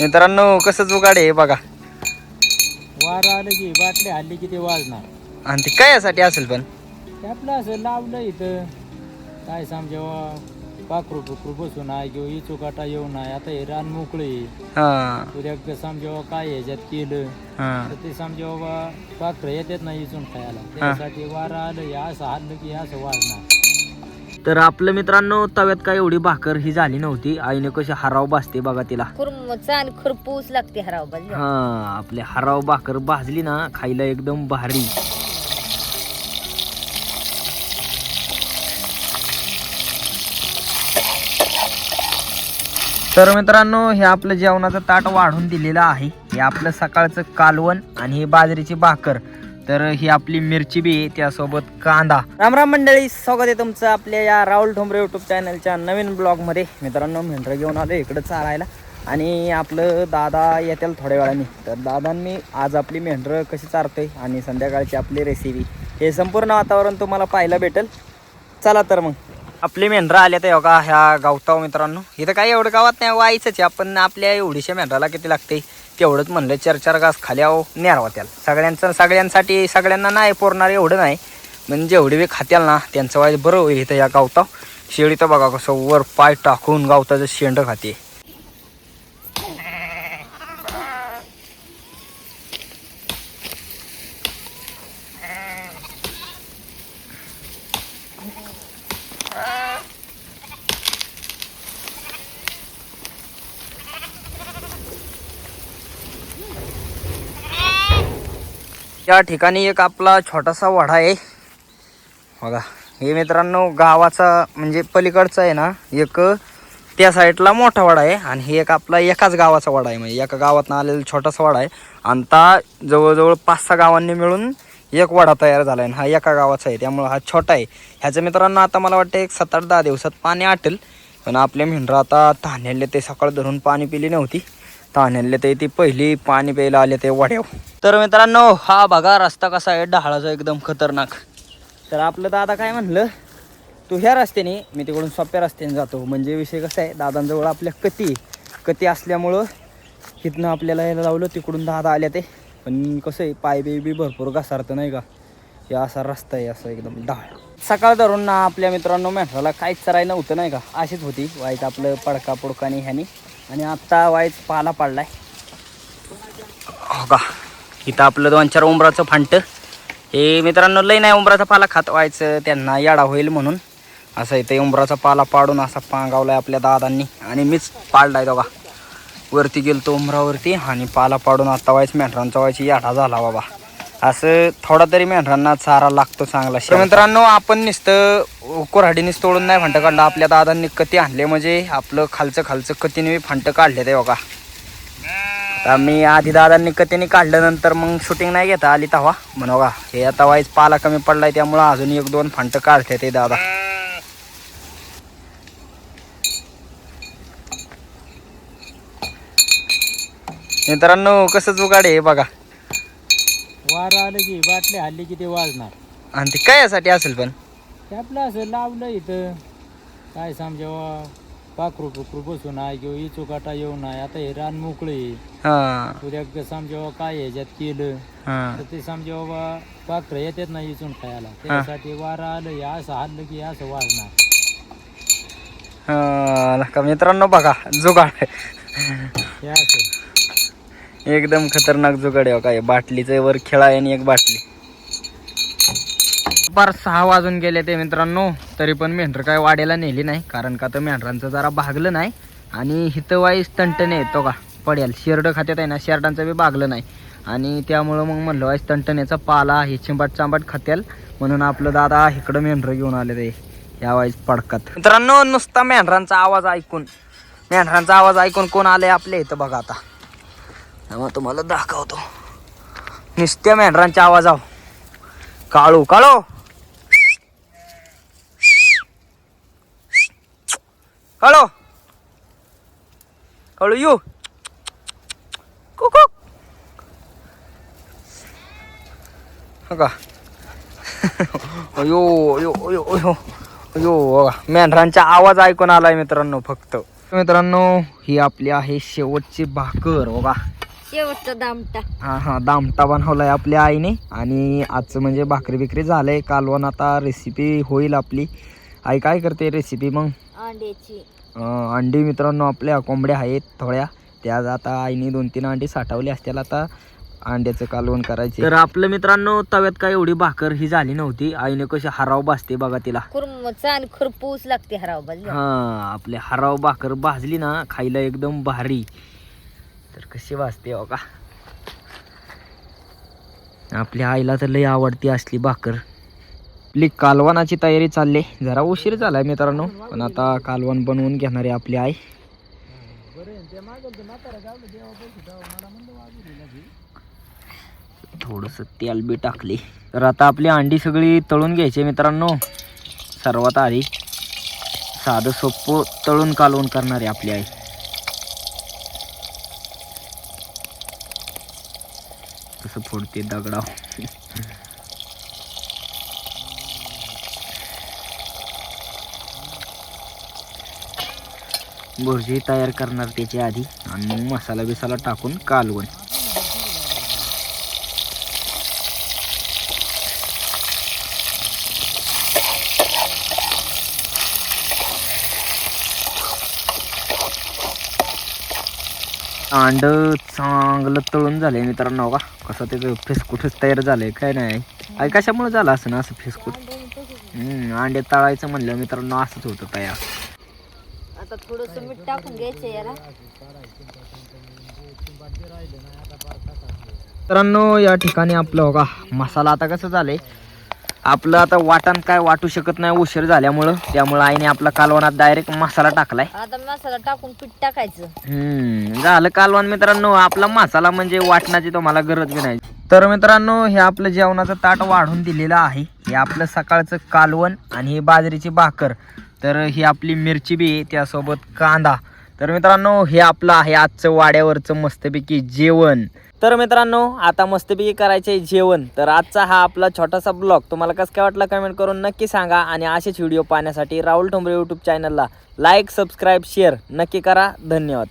मित्रांनो कसं जुगाड आहे बघा. वारं आलं की बाटली हल्ली की ते वाजणार. आणि ते काय यासाठी असेल पण? ते आपलं असं लावलं इथं. काय समजावा पाखरू पुकरू बसून आहे किंवा इचुकाटा येऊ नये आता हे रान मोकळे हा. उद्या समजावा काय ह्याच्यात केलं. हा. तर ते समजा बाबा पाखरं येतात ना इचून खायला. त्यासाठी वारं आलं हे असं हल्लं की हे असं वाजणार. तर आपलं मित्रांनो तव्यात काय एवढी भाकर ही झाली नव्हती. आईने कशी हराव भाजते बघा तिला. खुरपूस लागते हराव हा आपले हराव भाकर भाजली ना खायला एकदम भारी. तर मित्रांनो हे आपलं जेवणाचं ताट वाढून दिलेलं आहे. हे आपलं सकाळचं कालवण आणि ही बाजरीची भाकर. तर ही आपली मिरची बी आहे त्यासोबत कांदा. रामराम मंडळी स्वागत आहे तुमचं आपल्या या राहुल ठोंबरे युट्यूब चॅनलच्या नवीन ब्लॉगमध्ये मित्रांनो मेंढरं घेऊन आलो इकडं चालायला. आणि आपलं दादा येतील थोड्या वेळाने. तर दादांनी आज आपली मेंढरं कशी चारते आणि संध्याकाळची आपली रेसिपी हे संपूर्ण वातावरण तुम्हाला पाहायला भेटेल. चला तर मग. आपली मेंढरं आल्या तर योगा ह्या गावताव मित्रांनो. इथं काही एवढं गावात नाही व्हायचंच आहे. आपण आपल्या एवढीशा मेंढराला किती लागते? तेवढंच म्हणलं चार चार घास खाली आहो न्यारावा त्याला. सगळ्यांचं सगळ्यांसाठी सगळ्यांना नाही पोरणार एवढं नाही. म्हणजे जेवढे बी खात्याल ना त्यांचं वाईट बरं होईल इथं या गावता. शेळी तर बघा कसं वर पाय टाकून गावताचं शेंड खाते. या ठिकाणी एक आपला छोटासा वाडा आहे. बघा हे मित्रांनो गावाचा म्हणजे पलीकडचा आहे ना एक त्या साईडला मोठा वाडा आहे आणि हे एक आपला एकाच गावाचा वाडा आहे. म्हणजे एका गावातनं आलेला छोटासा वाडा आहे आणि ता जवळजवळ पाच सहा गावांनी मिळून एक वाडा तयार झाला आहे आणि हा एका गावाचा आहे. त्यामुळं हा छोटा आहे. ह्याचं मित्रांनो आता मला वाटतं एक सात आठ दहा दिवसात पाणी आटेल. पण आपले मेंढरं आता तहानेले ते सकाळ धरून पाणी पिली नव्हती. तान्याले ते ती पहिली पाणी प्यायला आले ते वड्याव. तर मित्रांनो हा बघा रस्ता कसा आहे डहाळाचा एकदम खतरनाक. तर आपलं दादा काय म्हणलं तू ह्या रस्त्याने मी तिकडून सोप्या रस्त्याने जातो. म्हणजे विषय कसा आहे दादांजवळ आपल्या कती आहे. कती असल्यामुळं तिथनं आपल्याला यायला लावलं तिकडून दादा आल्या ते. पण कसं आहे पाय बी बी भरपूर घसारतं नाही का? हे असा रस्ता आहे असं एकदम डाळ सकाळ धरून ना आपल्या मित्रांनो मेंढराला काहीच करायला नव्हतं नाही का? अशीच होती वाईट आपलं पडका पुडकानी ह्यानी. आणि आत्ता वाईच पाला पाडलाय. हो का? इथं आपलं दोन चार उंबराचं फांट. हे मित्रांनो लई नाही उंबराचा पाला खात व्हायचं. त्यांना याडा होईल म्हणून. असं इथे उंबराचा पाला पाडून असा पांगावलाय आपल्या दादांनी. आणि मीच पाडलाय दोघा. वरती गेलतो उंबरावरती आणि पाला पाडून आता व्हायच मेंढरांचा व्हायची याडा झाला बाबा. असं थोडा तरी मेंढरांना चारा लागतो चांगला तर मित्रांनो आपण नुसतं कोराडीनीच तोडून नाही फांट काढलं आपल्या दादांनी कती आणले? म्हणजे आपलं खालचं खालचं कतीने फांट काढले ते बघा. आता मी आधी दादांनी कतीने काढल्यानंतर मग शूटिंग नाही घेता आली तवा. म्हणा बघा हे आता वाईज पाला कमी पडलाय त्यामुळं अजून एक दोन फांट काढते ते दादा. मित्रांनो कसं जुगाड आहे बघा. वारं आलं की बाटली हल्ली की ते वाजणार. आणि ते काय यासाठी असेल पण? ते आपलं असं लावलं इथं. काय समजावा? पाखरू पुकरू बसून आहे किंवा इचुकाटा येऊ नये आता हे रान मोकळे हा. उद्या समजावा काय ह्याच्यात केलं. हा. तर ते समजा बाबा पाखरं येतात ना इचून खायला. त्यासाठी वारं आलं हे असं हल्लं की हे असं वाजणार. हा, नका मित्रांनो बघा जुगाड. हे असं. एकदम खतरनाक जुगाड आहे हो काय. बाटलीचं वर खेळा आहे आणि एक बाटली. फार सहा वाजून गेले ते मित्रांनो. तरी पण मेंढर काय वाड्याला नेली नाही. कारण का तर मेंढरांचं जरा भागलं नाही. आणि हिथं वाईस येतो का पडेल शेरडं खात्यात आहे ना शेरडांचं बी भागलं नाही. आणि त्यामुळं मग म्हणलं वाईस तंटण्याचा पाला हे चिंबाट चांबाट खात्याल. म्हणून आपलं दादा इकडं मेंढरं घेऊन आले ते या वाईस पडकात. मित्रांनो नुसता मेंढरांचा आवाज ऐकून मेंढरांचा आवाज ऐकून कोण आले आपल्या इथं बघा आता. मग तुम्हाला दाखवतो. नुसत्या मेंढरांच्या आवाजाव काळू काळो! काळो! काळू यू! कुकू! हो का अयो अयो अयो. अयो अयो मेंढरांचा आवाज ऐकून आलाय मित्रांनो फक्त. मित्रांनो ही आपली आहे शेवटची भाकर बघा. शेवटचा दामटा. हा हा दामटा बनवलाय आपल्या आईने. आणि आजचं म्हणजे भाकरी बिकरी झालंय. कालवण आता रेसिपी होईल आपली. आई काय करते रेसिपी मग? अंड्याची. अं, अंडी मित्रांनो आपल्या कोंबड्या आहेत थोड्या. त्या आता आईने दोन तीन अंडी साठवली असतील. आता अंड्याचं कालवण करायचे तर आपलं मित्रांनो तव्यात काय एवढी भाकर ही झाली नव्हती. आईने कशी हराव भाजते बघा तिला. चान खुरपूस लागते हराव भाजली हा आपले हराव भाकर भाजली ना खायला एकदम भारी. तर कशी भाजते हो का आपल्या आईला तर लई आवडती असली भाकर. आपली कालवानाची तयारी चालली. जरा उशीर झालाय मित्रांनो पण आता कालवण बनवून घेणार आहे आपली आई. थोडस तेल बी टाकले. तर आता आपली अंडी सगळी तळून घ्यायची मित्रांनो. सर्वात आधी साधं सोपं तळून कालवण करणारी आपली आई. कसं फोडते दगडाव. भुर्जी तयार करणार त्याच्या आधी आणि मग मसाला बिसाला टाकून कालवण. अंड चांगलं तळून झालंय मित्रांनो का कसं त्याचं फिसकुटच तयार झालंय काय नाही. आई कशामुळे झालं असं ना असं फिसकुट? हम्म अंडे तळायचं म्हणलं मित्रांनो असंच होतं तयार. आता थोडस मीठ टाकून घ्यायचं याला. मित्रांनो या ठिकाणी आपलं हो का मसाला आता कसं झालंय? आपलं आता वाटण काय वाटू शकत नाही उशीर झाल्यामुळं. त्यामुळं आईने आपला कालवणात डायरेक्ट मसाला टाकलाय. आता मसाला टाकून पीठ टाकायचं. हम्म झालं कालवण मित्रांनो. आपला मसाला म्हणजे वाटण्याची तुम्हाला गरज बी नाही. तर मित्रांनो हे आपलं जेवणाचं ताट वाढून दिलेलं आहे. हे आपलं सकाळचं कालवण आणि ही बाजरीची भाकर. तर ही आपली मिरची बी त्यासोबत कांदा. तर मित्रांनो हे आपलं आहे आजचं वाड्यावरचं मस्तपैकी जेवण. तर मित्रांनो आता मस्तपैकी करायचे जेवण. तर आजचा हा आपला छोटासा ब्लॉग. तुम्हाला कसं काय वाटला कमेंट करून नक्की सांगा आणि असेच व्हिडिओ पाहण्यासाठी राहुल ठोंबरे यूट्यूब चॅनलला लाईक सबस्क्राईब शेअर नक्की करा. धन्यवाद.